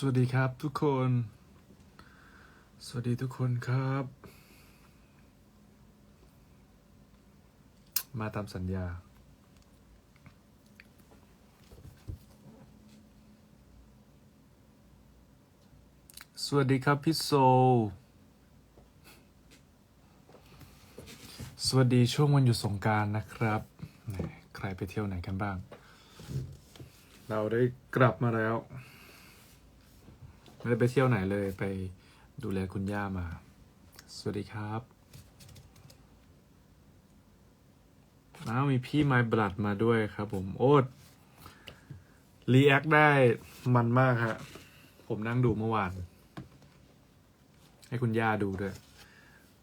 สวัสดีครับทุกคน สวัสดีทุกคนครับ มาตามสัญญา สวัสดีครับพี่โซ สวัสดีช่วงวันหยุดสงการนะครับ ใครไปเที่ยวไหนกันบ้าง เราได้กลับมาแล้ว ไม่ได้ไปเที่ยวไหนเลยไปดูแลคุณย่ามา สวัสดีครับอ้าวมีพี่ไมบลัดมาด้วยครับผมโอ๊ตรีแอคได้มันมากฮะผมนั่งดูเมื่อวาน ให้คุณย่าดูด้วย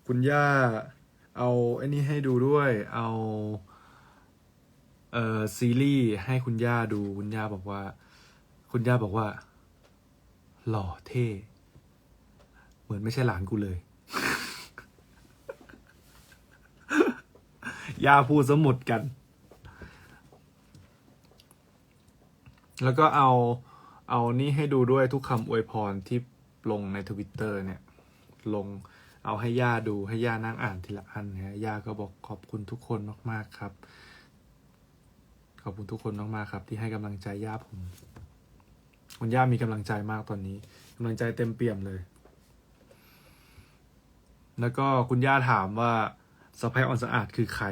คุณย่าเอาไอ้นี่ให้ดูด้วย เอาเอ่อซีรีส์ให้คุณย่าดู คุณย่าบอกว่า คุณย่าบอกว่า หล่อเท่ เหมือนไม่ใช่หลานกูเลยย่าพูดสมุดกัน แล้วก็เอาเอานี่ให้ดูด้วยทุกคำอวยพรที่ลงในทวิตเตอร์เนี่ย ลงเอาให้ย่าดูให้ย่านั่งอ่านทีละอันเนี่ยย่าก็บอกขอบคุณทุกคนมาก ๆ ครับ ขอบคุณทุกคนมาก ๆ ครับ ที่ให้กำลังใจย่าผม คุณย่ามีกำลังใจมากตอนนี้กำลังใจเต็มเปี่ยมเลย แล้วก็คุณย่าถามว่าสะพายอ่อนสะอาดคือใคร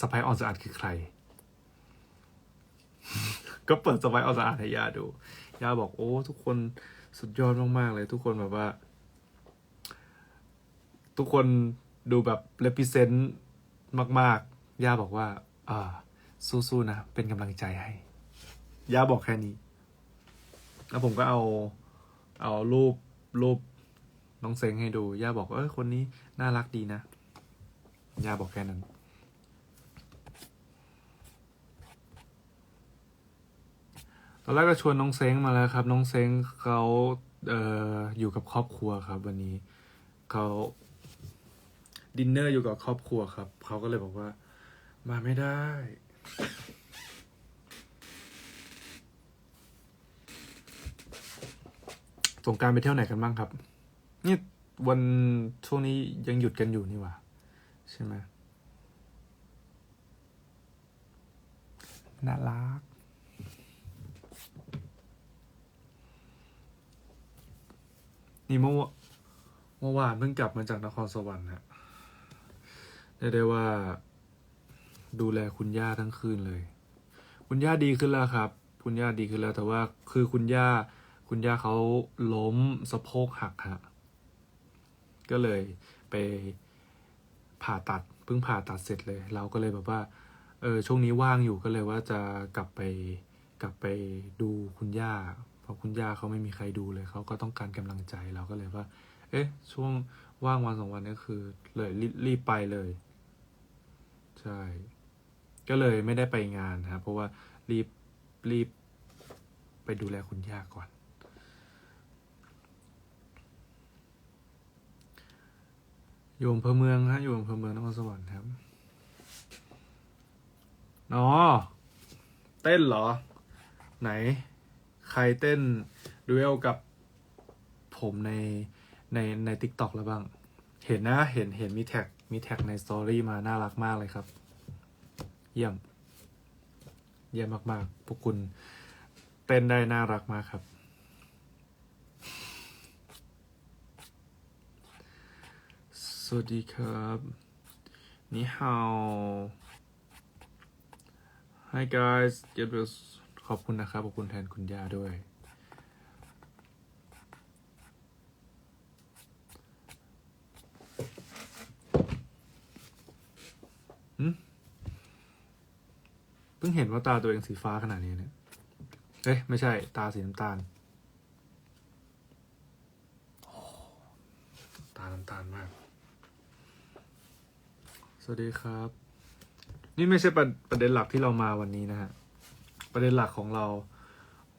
สะพายอ่อนสะอาดคือใคร ก็เปิดสะพายอ่อนสะอาดให้ย่าดูย่าบอกโอ้ ทุกคนสุดยอดมากๆเลย ทุกคนแบบว่า ทุกคนดูแบบเลพิเซนต์มาก ๆ ย่าบอกว่า อ่า สู้ๆนะ เป็นกำลังใจให้ ย่าบอกแค่นี้ แล้วผมก็เอา เอารูปรูปน้องเซงให้ดู ย่าบอกเออคนนี้น่ารักดีนะ ย่าบอกแค่นั้น ตอนแรกก็ชวนน้องเซ้งมาแล้วครับ น้องเซ้งเขาเอออยู่กับครอบครัวครับ วันนี้เขาดินเนอร์อยู่กับครอบครัวครับ เขาก็เลยบอกว่า มาไม่ได้ สงการไปเที่ยวไหนกันบ้างครับ นี่วันช่วงนี้ยังหยุดกันอยู่นี่หว่า ใช่ไหมน่ารัก นี่เมื่อวะเมื่อวานเพิ่งกลับมาจากนครสวรรค์ฮะเรียกได้ว่า ดูแลคุณย่าทั้งคืนเลย คุณย่าดีขึ้นแล้วครับ คุณย่าดีขึ้นแล้ว แต่ว่าคือคุณย่า คุณย่าเขาล้มสะโพกหักฮะก็เลยไปผ่าตัดเพิ่งผ่าตัดเสร็จเลย เราก็เลยแบบว่า เออช่วงนี้ว่างอยู่ก็เลยว่าจะกลับไปกลับไปดูคุณย่า เพราะคุณย่าเขาไม่มีใครดูเลยเขาก็ต้องการกำลังใจเราก็เลยว่า เอ๊ะ ช่วงว่างวันสองวันนี้คือ เลยรีบไปเลย ใช่ ก็เลยไม่ได้ไปงานนะครับเพราะว่ารีบรีบไปดูแลคุณย่าก่อน อยู่อำเภอเมืองฮะอยู่อำเภอเมืองนครสวรรค์ครับอ๋อเต้นเหรอ ไหน ใครเต้นดูเอลกับผมในในในทิกตอกแล้วบ้าง เห็นนะ เห็นเห็นมีแท็กมีแท็กในสตอรี่มาน่ารักมากเลยครับ เยี่ยม เยี่ยมมากๆ พวกคุณเต้นได้น่ารักมากครับ สวัสดีครับ นี่ฮาว Hi guys เดี๋ยวขอบคุณนะครับ ขอบคุณแทนคุณย่าด้วย พิ่งเห็นว่าตาตัวเองสีฟ้าขนาดนี้เนี่ย เอ้ยไม่ใช่ ตาสีน้ำตาลโอ้ตาน้ำตาลมาก สวัสดีครับ นี่ไม่ใช่ประประเด็นหลักที่เรามาวันนี้นะฮะ ประเด็นหลักของเรา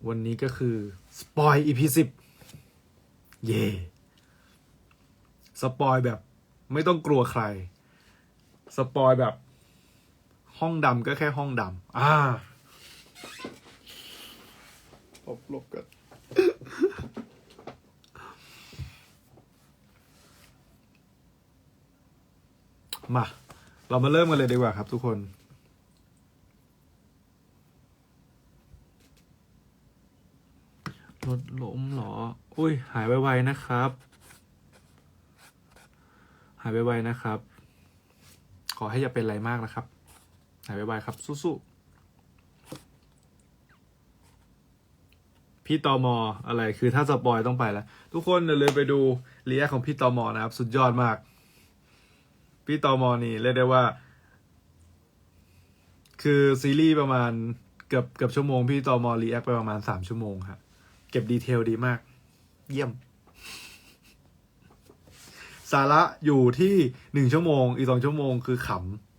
วันนี้ก็คือ สปอย EP สิบเย่สปอยแบบ ไม่ต้องกลัวใคร สปอยแบบ ห้องดำก็แค่ห้องดำอ่าหลบหลบกันมา เรามาเริ่มกันเลยดีกว่าครับทุกคน รถล้มเหรอ อุ้ย หายไวๆนะครับ หายไวๆนะครับ ขอให้อย่าเป็นอะไรมากนะครับ หายไวๆครับ สู้ๆพี่ตอมออะไรคือถ้าสปอยต้องไปแล้ว ทุกคนอย่าลืมไปดูเรียกของพี่ตอมอนะครับ สุดยอดมาก พี่ตอมอนี่เรียกได้ว่า คือซีรีส์ประมาณเกือบเกือบชั่วโมง พี่ตอมอรีแอคไปประมาณสามชั่วโมงครับเก็บดีเทลดีมาก เยี่ยมสาระอยู่ที่หนึ่งชั่วโมง อีกสองชั่วโมงคือขำ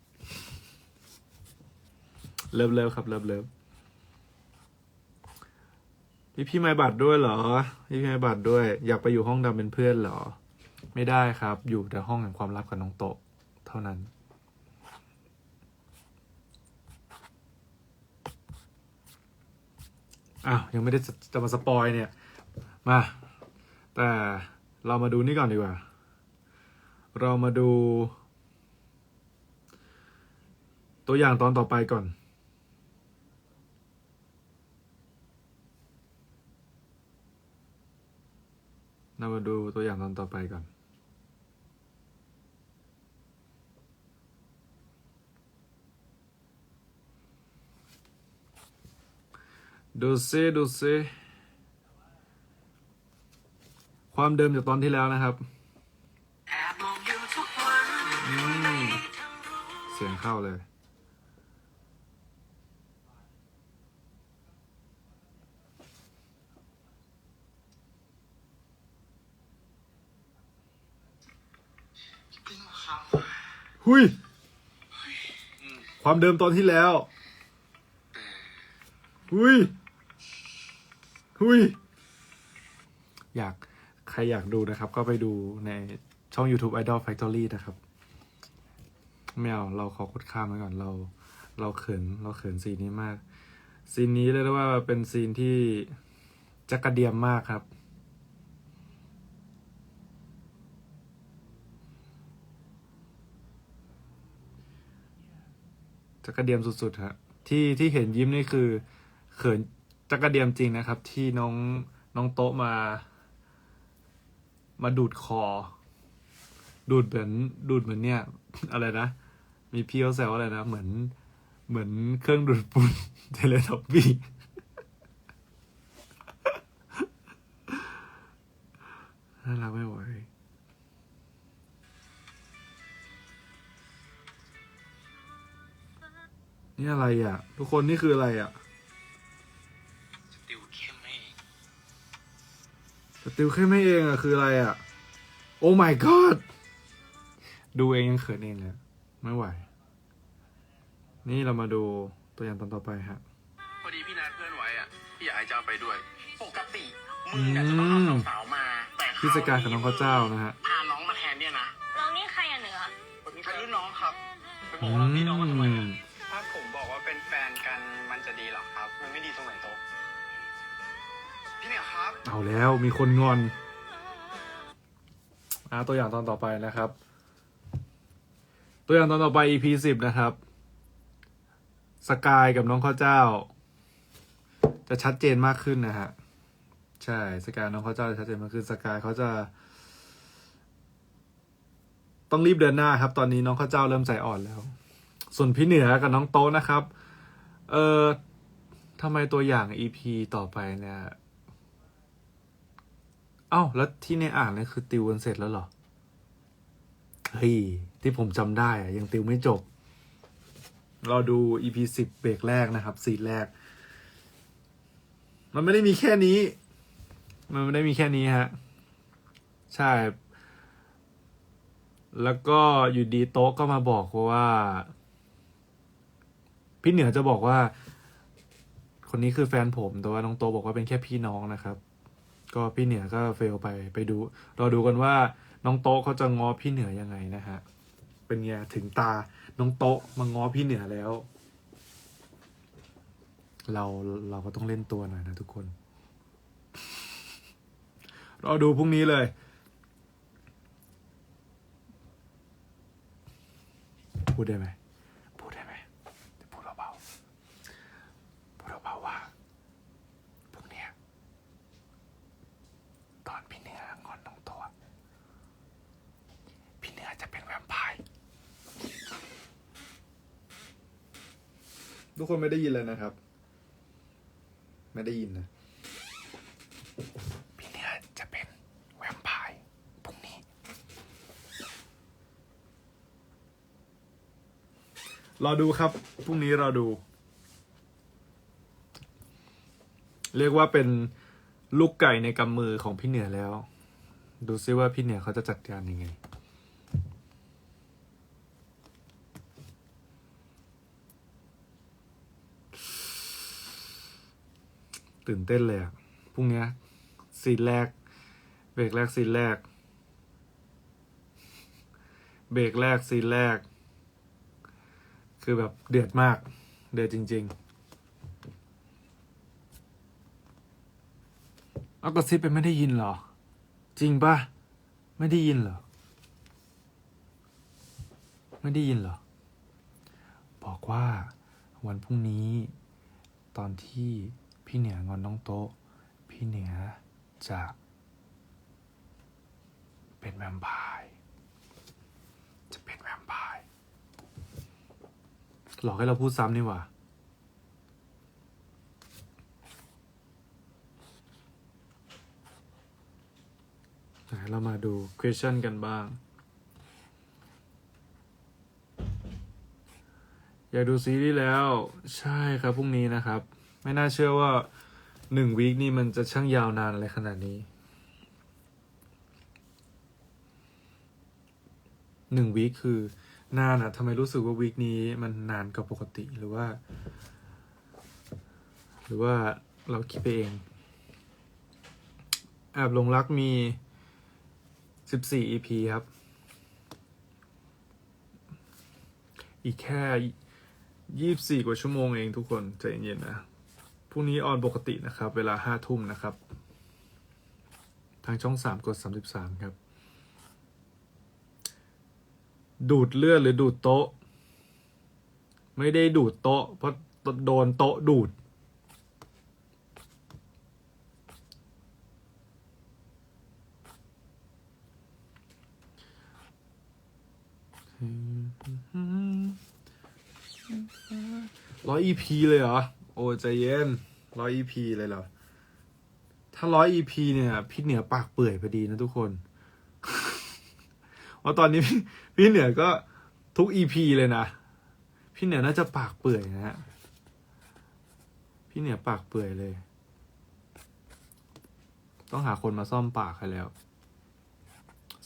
เลิฟเลิฟครับเลิฟเลิฟพี่พี่ไม้บัตรด้วยเหรอ พี่พี่ไม้บัตรด้วย อยากไปอยู่ห้องดำเป็นเพื่อนเหรอ ไม่ได้ครับ อยู่แต่ห้องแห่งความลับกับน้องโตะเท่านั้น อ้าว ยังไม่ได้จะมาสปอยเนี่ย มา แต่เรามาดูนี่ก่อนดีกว่า เรามาดู ตัวอย่างตอนต่อไปก่อน เรามาดูตัวอย่างตอนต่อไปก่อน ดูซิดูซิความเดิมจากตอนที่แล้วนะครับเสียงเข้าเลย จริงเหรอครับ หุยความเดิมตอนที่แล้ว หุยหุยอยากใครอยากดูนะครับ ก็ไปดูในช่อง YouTube Idol Factory นะครับ ไม่เอาเราขอกดข้ามไว้ก่อนเรา เราเขินเราเขินซีนนี้มาก ซีนนี้เรียกได้ว่าเป็นซีนที่จักกระเดียมมากครับ จักระเดียมสุดๆฮะที่ที่เห็นยิ้มนี่คือเขินจักระเดียมจริงนะครับ ที่น้องน้องโต๊ะมา มาดูดคอ ดูดเหมือนดูดเหมือนเนี่ย อะไรนะ มีพี่เขาแซวอะไรนะ เหมือนเหมือนเครื่องดูดฝุ่นเทเลทอปปี้น่ารักไม่ไหว นี่อะไรอะ ทุกคนนี่คืออะไรอะติวเข้มให้สติลแค่ไม่เองอะ คืออะไรอะ โอ้ my god ดูเองยังเขินเองเลยอะไม่ไหว นี่เรามาดูตัวอย่างตอนต่อไปฮะ พอดีพี่นัดเพื่อนไว้อะ พี่อยากให้เจ้าไปด้วย ปกติมึงเนี่ยจะต้องเอาสาวๆมา แต่ครวพี่สกายกับน้องข้าวเจ้านะฮะ พาน้องมาแทนเนี่ยนะน้องนี่ใครอะเหนือเป็นรุ่นน้องครับไปบอือกว่าพี่น้องมาทำไมมอะถ้าผม เอาแล้วมีคนงอนอ่าตัวอย่างตอนต่อไปนะครับ ตัวอย่างตอนต่อไป EP สิบนะครับ สกายกับน้องข้าวเจ้า จะชัดเจนมากขึ้นนะฮะ ใช่ สกายน้องข้าวเจ้าจะชัดเจนมากขึ้น สกายเขาจะ ต้องรีบเดินหน้าครับ ตอนนี้น้องข้าวเจ้าเริ่มใจอ่อนแล้ว ส่วนพี่เหนือกับน้องโต๊ะนะครับ เออทำไมตัวอย่าง EP ต่อไปเนี่ย อ้าแล้วที่ในอ่านเนี่ยคือติวกันเสร็จแล้วเหรอ เฮ้ย ที่ผมจำได้อะยังติวไม่จบ เราดู EP สิบเบรกแรกนะครับซีนแรก มันไม่ได้มีแค่นี้ มันไม่ได้มีแค่นี้ฮะ ใช่ แล้วก็อยู่ดีโต๊ะก็มาบอกว่า พี่เหนือจะบอกว่า คนนี้คือแฟนผม แต่ว่าน้องโตบอกว่าเป็นแค่พี่น้องนะครับ ก็พี่เหนือก็เฟลไปไปดูเราดูกันว่าน้องโต๊ะเขาจะงอพี่เหนือยังไงนะฮะเป็นไงถึงตาน้องโต๊ะมางอพี่เหนือแล้ว เราเราก็ต้องเล่นตัวหน่อยนะทุกคนเราดูพรุ่งนี้เลยพูดได้ไหม ทุกคนไม่ได้ยินเลยนะครับ ไม่ได้ยินนะพี่เหนือจะเป็นแวมไพร์พรุ่งนี้ รอดูครับ พรุ่งนี้รอดู เรียกว่าเป็นลูกไก่ในกำมือของพี่เหนือแล้ว ดูซิว่าพี่เหนือเขาจะจัดการยังไง ตื่นเต้นเลยอะพรุ่งเนี้ยซีนแรก เบรกแรกซีนแรก เบรกแรกซีนแรก คือแบบเดือดมาก เดือดจริง ๆ เอากระซิบไปไม่ได้ยินเหรอ จริงปะไม่ได้ยินเหรอ ไม่ได้ยินเหรอ บอกว่าวันพรุ่งนี้ตอนที่ พี่เหนืองอนน้องโต๊ะ พี่เหนือจะเป็นแวมไพร์จะเป็นแวมไพร์หลอกให้เราพูดซ้ำนี่หว่าไหนเรามาดู question กันบ้าง อยากดูซีรีส์แล้ว ใช่ครับพรุ่งนี้นะครับ ไม่น่าเชื่อว่าหนึ่งวีคนี่มันจะช่างยาวนานอะไรขนาดนี้หนึ่งวีคคือนานอะทำไมรู้สึกว่าวีคนี้มันนานกว่าปกติหรือว่า หรือว่าเราคิดไปเองแอบหลงรักมีสิบสี่ EP ครับ อีกแค่ยี่บสี่กว่าชั่วโมงเองทุกคนใจเย็นๆนะ พรุ่งนี้ออนปกตินะครับ เวลาห้าทุ่มนะครับ ทางช่องสามกดสามสิบสามครับ ดูดเลือดหรือดูดโต๊ะ ไม่ได้ดูดโต๊ะ เพราะโดนโต๊ะดูดร้อย EP เลยเหรอ โอ้ใจเย็นร้อย EP เลยเหรอ ถ้าร้อย EP เนี่ย พี่เหนือปากเปื่อยพอดีนะทุกคนว่าตอนนี้พี่พี่เหนือก็ทุก EP เลยนะ พี่เหนือน่าจะปากเปื่อยนะฮะพี่เหนือปากเปื่อยเลย ต้องหาคนมาซ่อมปากให้แล้ว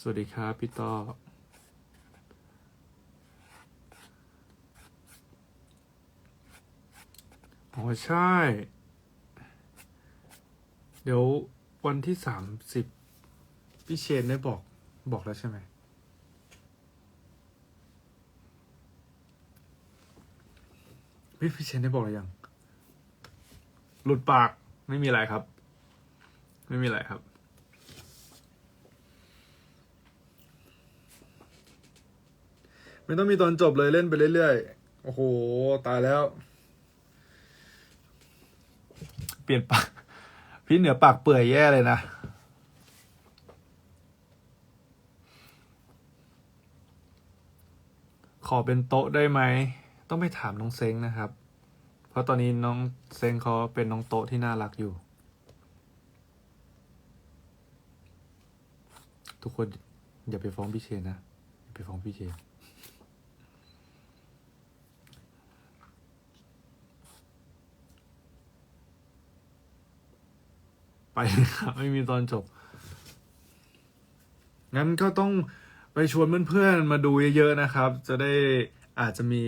สวัสดีครับพี่ต้อ อ๋อใช่ เดี๋ยววันที่สามสิบพี่เชนได้บอกบอกแล้วใช่ไหม พี่พี่เชนได้บอกหรือยัง หลุดปากไม่มีอะไรครับ ไม่มีอะไรครับไม่ต้องมีตอนจบเลยเล่นไปเรื่อยๆ โอ้โห ตายแล้ว ปลี่ยนปากพี่เหนือปากเปื่อยแย่เลยนะ ขอเป็นโต๊ะได้ไหม ต้องไปถามน้องเซ้งนะครับ เพราะตอนนี้น้องเซ้งเขาเป็นน้องโต๊ะที่น่ารักอยู่ ทุกคนอย่าไปฟ้องพี่เชนนะ อย่าไปฟ้องพี่เชน ไปครับไม่มีตอนจบ งั้นก็ต้องไปชวนเพื่อนๆมาดูเยอะๆนะครับ จะได้อาจจะมี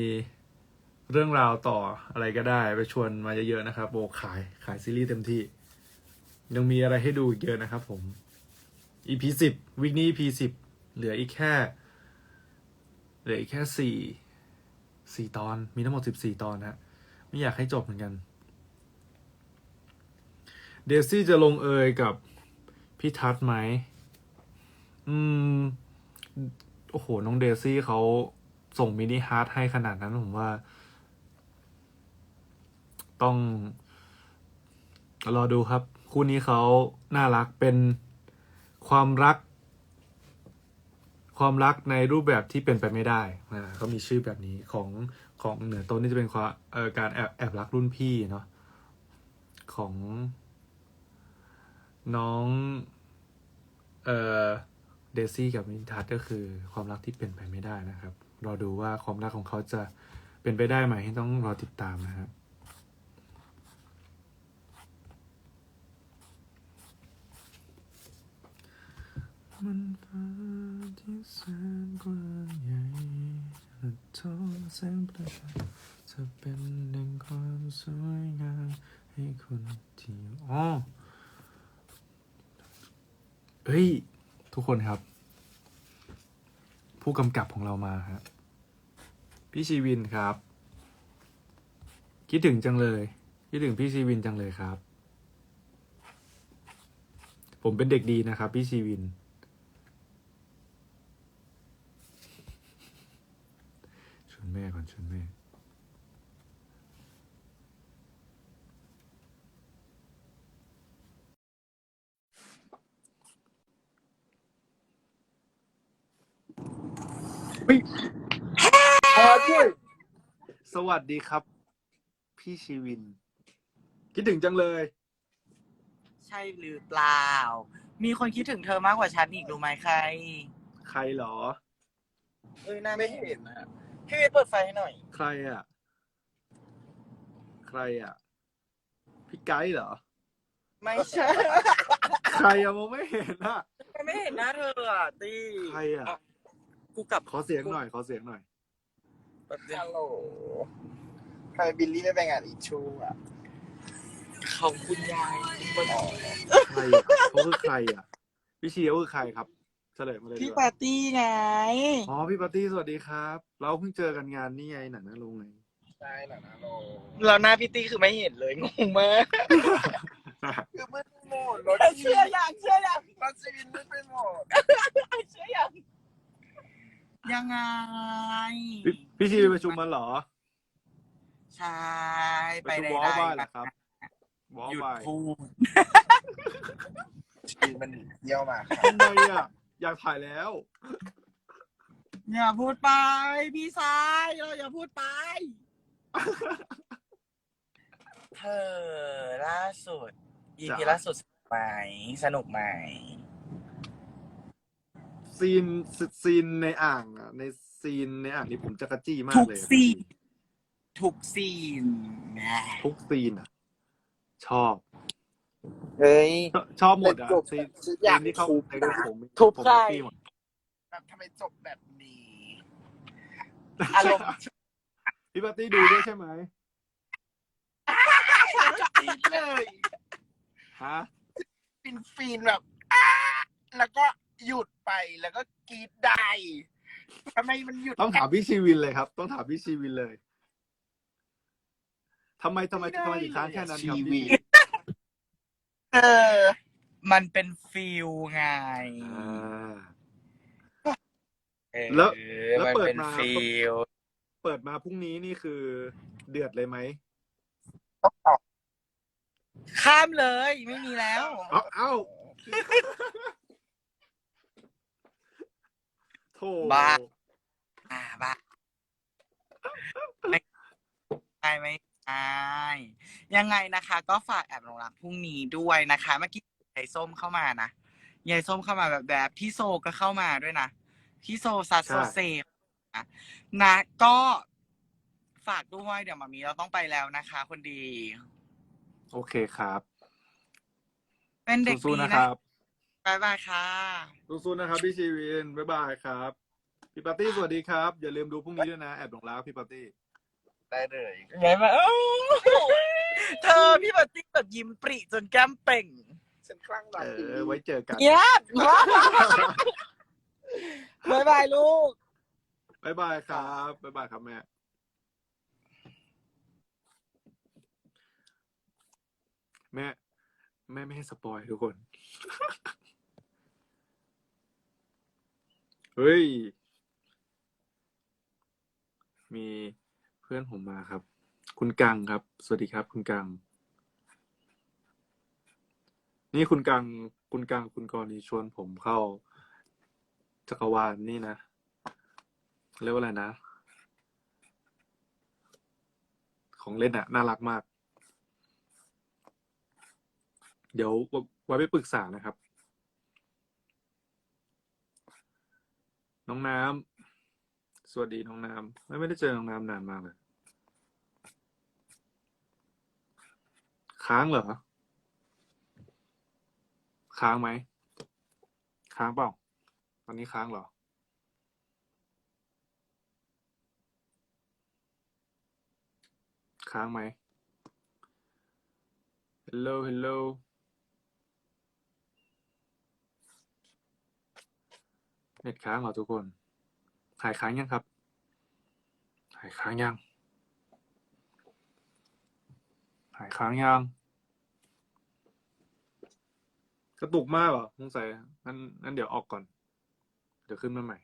เรื่องราวต่ออะไรก็ได้ ไปชวนมาเยอะๆนะครับโบขายขายซีรีส์เต็มที่ ยังมีอะไรให้ดูอีกเยอะนะครับผม EP สิบวิกนี้ EP สิบเหลืออีกแค่ เหลืออีกแค่สี่สี่ตอนมีทั้งหมดสิบสี่ตอนนะไม่อยากให้จบเหมือนกัน เดซี่จะลงเอยกับพี่ทัศไหม อืม โอ้โห น้องเดซี่เขาส่งมินิฮาร์ดให้ขนาดนั้นผมว่า ต้อง รอดูครับ คู่นี้เขาน่ารักเป็นความรัก ความรักในรูปแบบที่เป็นไปไม่ได้นะเขามีชื่อแบบนี้ของของเหนือต้นนี่จะเป็นความเอ่อการแอบแอบรักรุ่นพี่เนาะของ น้อง เอ่อเดซี่กับมินทัศก็คือความรักที่เป็นไปไม่ได้นะครับ รอดูว่าความรักของเขาจะเป็นไปได้ไหมต้องรอติดตามนะครับมันฟ้าที่แสนกว้างใหญ่และท้องแสงประกายจะเป็นหนึ่งความสวยงามให้คนที่อ๋อ เฮ้ย ทุกคนครับ ผู้กำกับของเรามาครับพี่ชีวินครับ คิดถึงจังเลย คิดถึงพี่ชีวินจังเลยครับ ผมเป็นเด็กดีนะครับ พี่ชีวิน ชวนแม่ก่อนชวนแม่ สวัสดีครับ พี่ชีวิน คิดถึงจังเลย ใช่หรือเปล่า มีคนคิดถึงเธอมากกว่าฉันอีกรู้ไหมใคร ใครเหรอ เอ้ยน่าไม่เห็นนะพี่วิทย์เปิดไฟให้หน่อย ใครอะ ใครอะ พี่ไกด์เหรอ ไม่ใช่ ใครอะมองไม่เห็นอะ ไม่เห็นหน้าเธออะตีใครอะ กูกลับขอเสียงหน่อย ขอเสียงหน่อยฮัลโหลทำไมบิลลี่ไม่ไปงานอีชูอะเขาคุณยายคุณหมอใครอะเขาคือใครอะ พี่เชียวคือใครครับ เฉลยมาเลยดีพี่กว่าปาร์ตี้ไง อ๋อ พี่ปาร์ตี้สวัสดีครับ เราเพิ่งเจอกันงานนี่ไงหนังนักลงไงใช่หนังนะโลแล้วหน้าพี่ตี้คือไม่เห็นเลยงงมากคือมืดไปหมดรถเชื่อยังเชื่อยังรถชีวินมืดไปหมดเชื่อยัง ยังไง พี่พี่ชีไปประชุมมาเหรอใช่ปไประชุมใดวอลๆบ้านเหรอครับวอลหยุดบายพูดชีวินมันเยี่ยวมาค่ะทำไมอะอยากถ่ายแล้ว อย่าพูดไป พี่ชายเราอย่าพูดไป เธอล่าสุด EP จ๊ะล่าสุดสนุกไหมสนุกไหม ซีนซีนในอ่างอะในซีนในอ่างนี่ผมจะกระจี้มากทุกเลยอะซีนทุกซีนแหมทุกซีนอะชอบ เฮ้ยชชอบหมดอะจบซีนฉัซีนอยากนที่เขาทุบในกระนะผมทุบผมใคร แฮปปี้หมดแบบทำไมจบแบบนี้อารมณ์พี่ปาร์ตี้ดูด้วยใช่ไหมฟีนเลย ฮะ ฟินฟีนแบบอ้าแล้วก็ หยุดไปแล้วก็กรีดได้ทำไมมันหยุดต้องถามพี่ชีวินเลยครับ ต้องถามพี่ชีวินเลยทำไมทำไมทำไมถึงค้างแค่นั้นครับพี่เออ มันเป็นฟิลไงอ่า เออแล้วแล้วมันเปิดเป็นมา ฟิลเปิดมาพรุ่งนี้นี่คือเดือดเลยไหมข้ามเลยไม่มีแล้ว เอ้าเอ้า โถบ้า อ่าบ้าไม่ใช่ไม่ใช่ยังไงนะคะ ก็ฝากแอบหลงรักพรุ่งนี้ด้วยนะคะเมื่อกี้ยายส้มเข้ามานะยายส้มเข้ามาแบบแบบพี่โซก็เข้ามาด้วยนะพี่โซซัสโซเซฟนะนะก็ฝากด้วยเดี๋ยวมามีเราต้องไปแล้วนะคะ คนดี โอเคครับเป็นเด็กสู้ดีๆนะนะ ครับ บายบายค่ะ สู้ๆนะครับพี่ชีวินบ๊ายบายครับ พี่ปาร์ตี้สวัสดีครับ อย่าลืมดูพรุ่งนี้ด้วยนะแอบหลงรักพี่ปาร์ตี้ได้เลยไงมาเอ้าเธอพี่บัตตี้แบบยิ้มปริจนแก้มเป่งฉันคลั่งรักเอบิลอลี่ไว้เจอกันเงียบบายบายลูกบ๊ายบายครับบ๊ายบายครับแม่แม่แม่ไม่ให้สปอยทุกคน ฮ้ย มีเพื่อนผมมาครับ คุณกังครับ สวัสดีครับ คุณกัง นี่คุณกัง คุณกัง คุณกรณีชวนผมเข้า จักรวาลนี่นะ เรียกว่าอะไรนะ ของเล่นอะน่ารักมาก เดี๋ยวไว้ไปปรึกษานะครับ น้องน้ำสวัสดีน้องน้ำไม่ไม่ได้เจอน้องน้ำนานมากเลย ค้างเหรอ ค้างไหม ค้างเปล่า ตอนนี้ค้างเหรอค้างไหม hello hello เน็ตค้างเหรอทุกคนหายค้างยังครับหายค้างยังหายค้างยัง กระตุกมากเหรอสงสัยงั้นงั้นเดี๋ยวออกก่อน เดี๋ยวขึ้นมาใหม่